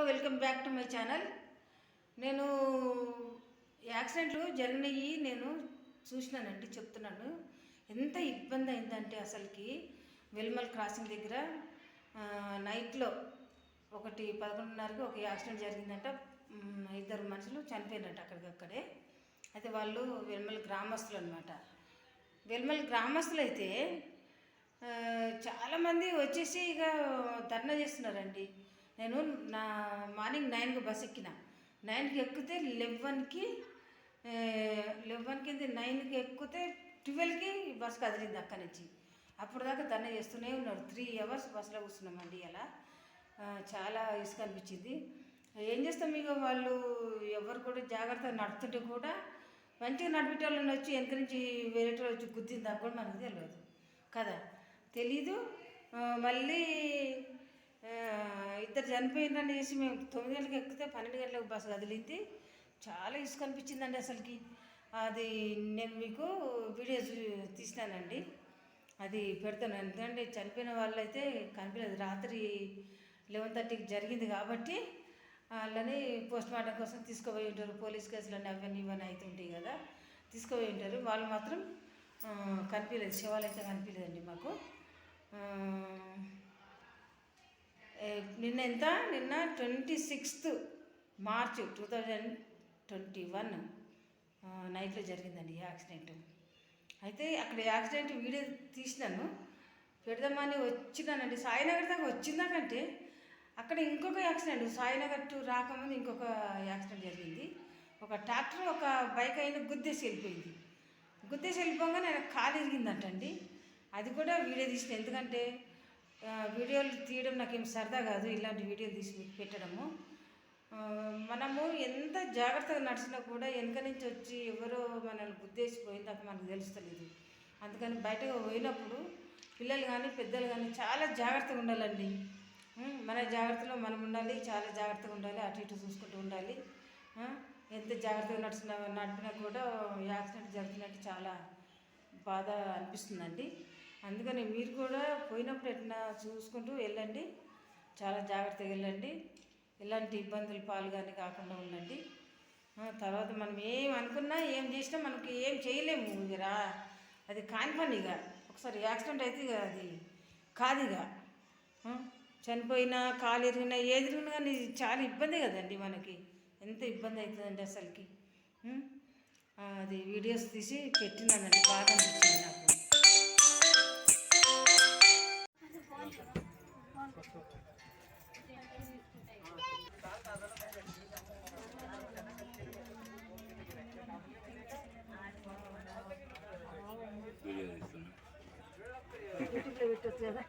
Hello welcome back to my channel. నేను యాక్సిడెంట్లు జరిగినాయి నేను చూసినానండి చెప్తున్నాను. ఎంత ఇబ్బంది అయిందంటే అసలుకి వెల్మల్ క్రాసింగ్ దగ్గర నైట్లో ఒకటి పదకొండున్నరకి ఒక యాక్సిడెంట్ జరిగిందంట. ఇద్దరు మనుషులు చనిపోయినట్టు అక్కడికక్కడే. అయితే వాళ్ళు వెల్మల్ గ్రామస్తులు అనమాట వెల్మల్ గ్రామస్తులు అయితే చాలామంది వచ్చేసి ఇక ధర్నా చేస్తున్నారండి. నేను నా మార్నింగ్ నైన్కి బస్ ఎక్కిన. నైన్కి ఎక్కితే లెవెన్కి లెవెన్కి నైన్కి ఎక్కితే ట్వెల్వ్కి బస్ కదిలింది అక్కడి నుంచి. అప్పుడు దాకా దండ చేస్తూనే ఉన్నారు. త్రీ అవర్స్ బస్సులో కూర్చున్నామండి అలా చాలా ఇసుక అనిపించింది. ఏం చేస్తాం ఇక వాళ్ళు? ఎవరు కూడా జాగ్రత్తగా నడుపుతుంటే కూడా మంచిగా నడిపేటోళ్ళని వచ్చి వెనక నుంచి వేరేటోళ్ళు వచ్చి గుద్దింది దాకా కూడా మనకు తెలియదు. కదా? తెలీదు. మళ్ళీ ఇద్దరు చనిపోయిందని చేసి మేము తొమ్మిది గంటలకు ఎక్కితే పన్నెండు గంటలకు బస్సు కదిలింది. చాలా ఇసుక అనిపించిందండి అసలుకి. అది నేను మీకు వీడియోస్ తీసినానండి. అది పెడతాను. ఎందుకంటే చనిపోయిన వాళ్ళైతే కనిపించలేదు. రాత్రి లెవెన్ థర్టీకి జరిగింది కాబట్టి వాళ్ళని పోస్ట్ మార్టం కోసం తీసుకుపోయి ఉంటారు. పోలీస్ కేసులు అన్నీ అవన్నీ ఇవన్నీ అవుతుంటాయి కదా. తీసుకుపోయి ఉంటారు. వాళ్ళు మాత్రం కనిపించలేదు. శవాలు అయితే కనిపించలేదండి మాకు. నిన్న ఎంత? నిన్న twenty sixth March two thousand twenty one. నైట్లో జరిగిందండి యాక్సిడెంట్. అయితే అక్కడ యాక్సిడెంట్ వీడియో తీసినాను. పెడదామని వచ్చినానండి. సాయినగర్ దాకా వచ్చిందాకంటే అక్కడ ఇంకొక యాక్సిడెంట్ సాయినగర్ టు రాకముందు ఇంకొక యాక్సిడెంట్ జరిగింది. ఒక ట్రాక్టర్ ఒక బైక్ అయిన గుద్దేసి వెళ్ళిపోయింది. గుద్దేసి వెళ్ళిపోగానే ఆయన కాలు ఇరిగిందంటండి. అది కూడా వీడియో తీసిన. ఎందుకంటే వీడియోలు తీయడం నాకేం సరదా కాదు ఇలాంటి వీడియోలు తీసి మీకు పెట్టడము. మనము ఎంత జాగ్రత్తగా నడిచినా కూడా వెనక నుంచి వచ్చి ఎవరో మనల్ని గుద్దేసి పోయిందాక మనకు తెలుస్తలేదు. అందుకని బయటకు పోయినప్పుడు పిల్లలు కానీ పెద్దలు కానీ చాలా జాగ్రత్తగా ఉండాలండి. మన జాగ్రత్తలో మనం ఉండాలి చాలా జాగ్రత్తగా ఉండాలి అటు ఇటు చూసుకుంటూ ఉండాలి. ఎంత జాగ్రత్తగా నడిచిన నడిపినా కూడా యాక్సిడెంట్ జరిగినట్టు చాలా బాధ అనిపిస్తుందండి. అందుకని మీరు కూడా పోయినప్పుడు ఎట్లా చూసుకుంటూ వెళ్ళండి. చాలా జాగ్రత్తగా వెళ్ళండి. ఎలాంటి ఇబ్బందులు పాలు కానీ కాకుండా ఉండండి. తర్వాత మనం ఏం అనుకున్నా ఏం చేసినా మనకి ఏం చేయలేము ఇక అది కాని పని ఇక. ఒకసారి యాక్సిడెంట్ అయితే ఇక అది కాదు ఇక. చనిపోయినా కాలు ఎరిగినా ఏది కానీ చాలా ఇబ్బంది కదండి మనకి. ఎంత ఇబ్బంది అవుతుందండి అసలుకి. అది వీడియోస్ తీసి పెట్టినానండి బాగా అనిపించింది నాకు. వీడియో తీస్తున్నా. యూట్యూబ్లో పెట్టచ్చు కదా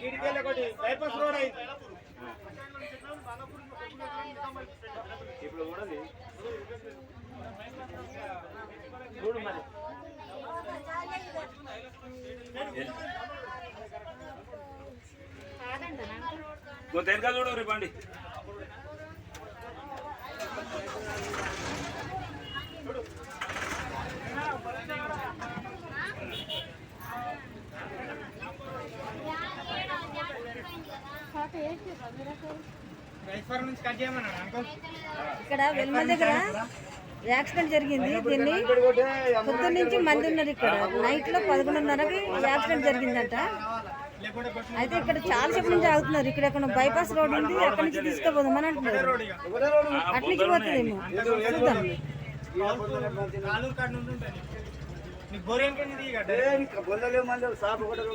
గిడికెళ్ళి ఒకటి బైపాస్ రోడ్ అయింది. ఇప్పుడు కూడా చూడు మరి. కొంత వెనకాల చూడు రేపు ఇక్కడ వెల్మ దగ్గర యాక్సిడెంట్ జరిగింది. దీన్ని పొద్దున్న నుంచి మంది ఉన్నారు ఇక్కడ. నైట్లో పదకొండున్నరకి యాక్సిడెంట్ జరిగిందంట. అయితే ఇక్కడ చాలా సేపు నుంచి ఆగుతున్నారు. ఇక్కడ ఎక్కడ బైపాస్ రోడ్ ఉంది. అక్కడి నుంచి తీసుకుపోదామని అంటున్నారు. అటు నుంచి పోతుందేమో? చూద్దాం. నీకు బోరేం కింద బొల్లలే మళ్ళీ సాపు రోడ్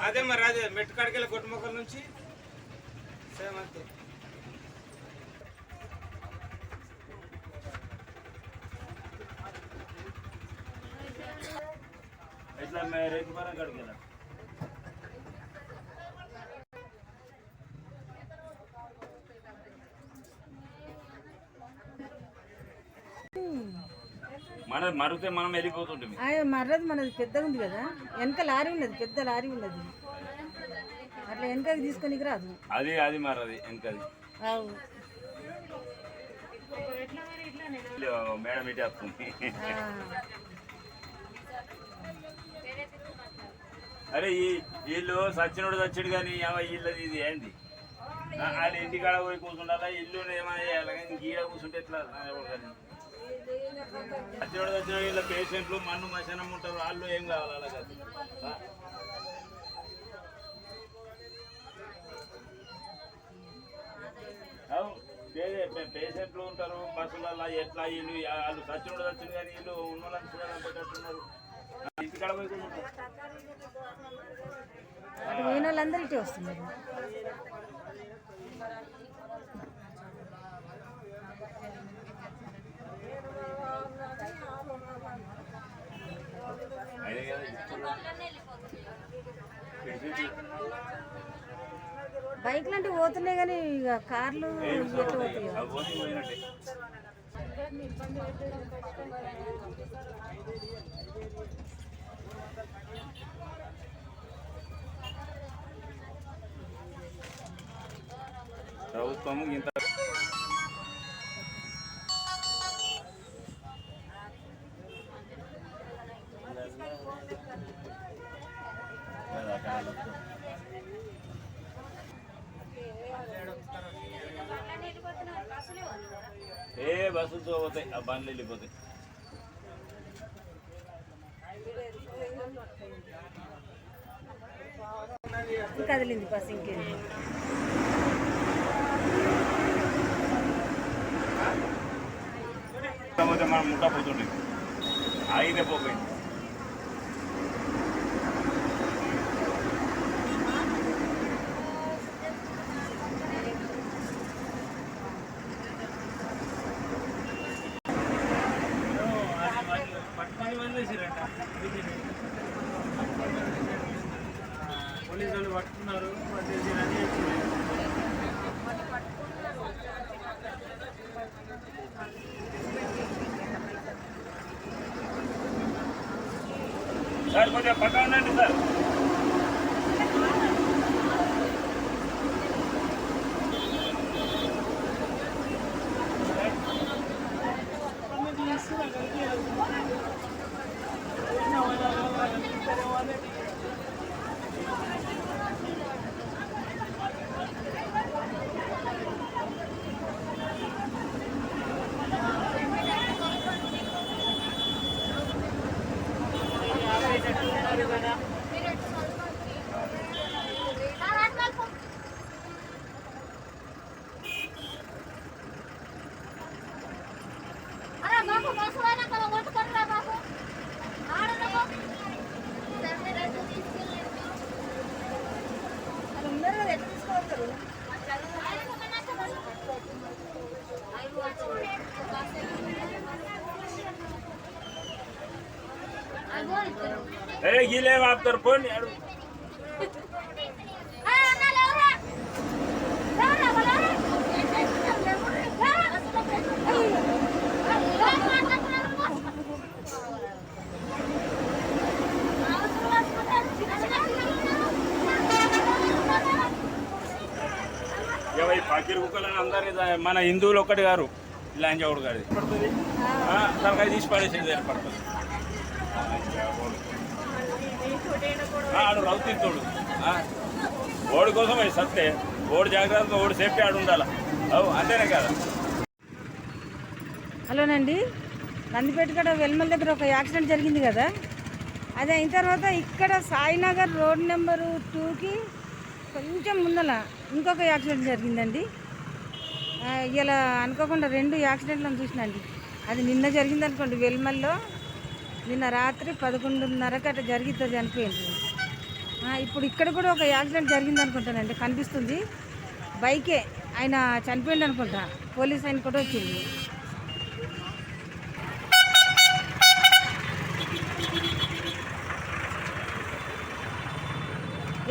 అదే మరి అదే మెట్టు కాడికి గొట్టుమొక్కల నుంచి. సేమ్ అంతే. ఎట్లా రైతు పరం కడికి వెళ్ళా మన మరిగితే మనం వెళ్ళిపోతుంటాం. ఆయన మర్రది మనది పెద్దగా ఉంది కదా. వెనక లారీ ఉన్నది పెద్ద లారీ ఉన్నది. అట్లా వెనకకి తీసుకొని రాదు. అది అది మరది వెనకది. అవు. మేడం ఇటే వస్తుంది. అరే ఈ వీళ్ళు సచ్చినోడు సచ్చిడు కానీ వీళ్ళది ఇది ఏంది? వాళ్ళ ఇంటికాడ పోయి కూర్చుండాలా ఇల్లు ఏమైనా చేయాలి కానీ గీడ కూర్చుంటే ఎట్లా? సచ్చినోడు వచ్చిన వీళ్ళ పేషెంట్లు మన్ను మశనం ఉంటారు వాళ్ళు ఏం కావాలి అలా పేషెంట్లు ఉంటారు బస్సులలో ఎట్లా వీళ్ళు వాళ్ళు సచ్చినోడు సచ్చిడు కానీ వీళ్ళు ఉన్న వాళ్ళని ఇంటికాడ పోయి కూర్చుంటారు. వస్తున్నారు అదే కదా ఇప్పుడు పేషెంట్లు బైక్లు అంటే పోతున్నాయి కానీ ఇక కార్లు ఎట్లా పోతాయి. ప్రభుత్వము ఇంత ఏ బస్సులతో పోతాయి ఆ బండ్లు వెళ్ళిపోతాయి కదిలింది బస్ ఇంకేంది కాకపోతే మనం ముట్టపోతుండే ఆగితే పోపోయింది సార్ కొంచెం పక్క ఉండండి సార్ ఏ గీలే ఆపుతారు పోండి. అడుగు పకీర్ కుక్కలని దా- మన హిందువులు ఒక్కటి గారు లాంజావుడు గారి తనకాయ తీసి పడేసేది ఏర్పడుతుంది. ఆ, ఆడు రౌతింతుడు ఓడి కోసం అది సత్తే. ఓడి జాగ్రత్తగా ఓడి సేఫ్టీ ఆడు ఉండాలి. అవు అంతేనే కదా? హలోనండి. నందిపేట కాడ వెల్మల్ దగ్గర ఒక యాక్సిడెంట్ జరిగింది కదా? అది అయిన తర్వాత ఇక్కడ సాయినగర్ రోడ్ నెంబరు టూకి కొంచెం ముందల ఇంకొక యాక్సిడెంట్ జరిగిందండి. ఇలా అనుకోకుండా రెండు యాక్సిడెంట్లను చూసినండి అది నిన్న జరిగింది అనుకోండి వెల్మల్లో. నిన్న రాత్రి పదకొండున్నరకు అట్లా జరిగితే చనిపోయింది. ఇప్పుడు ఇక్కడ కూడా ఒక యాక్సిడెంట్ జరిగింది అనుకుంటానండి కనిపిస్తుంది. బైకే ఆయన చనిపోయింది అనుకుంటా పోలీస్ ఆయన కూడా వచ్చింది.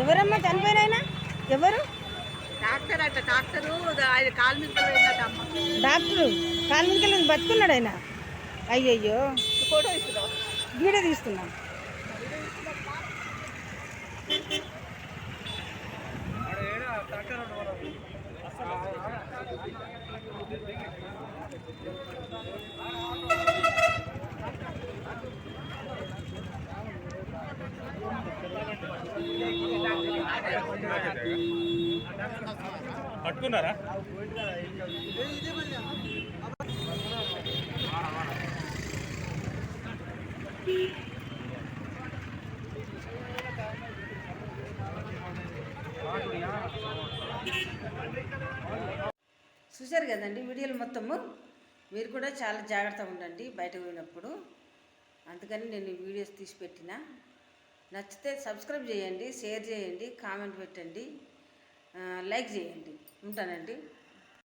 ఎవరమ్మా చనిపోయిన ఆయన? ఎవరు? డాక్టర్ అట్ట డాక్టరు ఆయన డాక్టరు కాలు మీదకి బతుకున్నాడు ఆయన. అయ్యయ్యో. ఫోటో ఇస్తున్నావు వీడియో తీస్తున్నాం పట్టుకున్నారా? చూశారు కదండి వీడియోలు మొత్తము. మీరు కూడా చాలా జాగ్రత్తగా ఉండండి బయటకు పోయినప్పుడు. అందుకని నేను వీడియోస్ తీసి పెట్టిన. నచ్చితే సబ్స్క్రైబ్ చేయండి షేర్ చేయండి కామెంట్ పెట్టండి. లైక్ చేయండి. ఉంటానండి.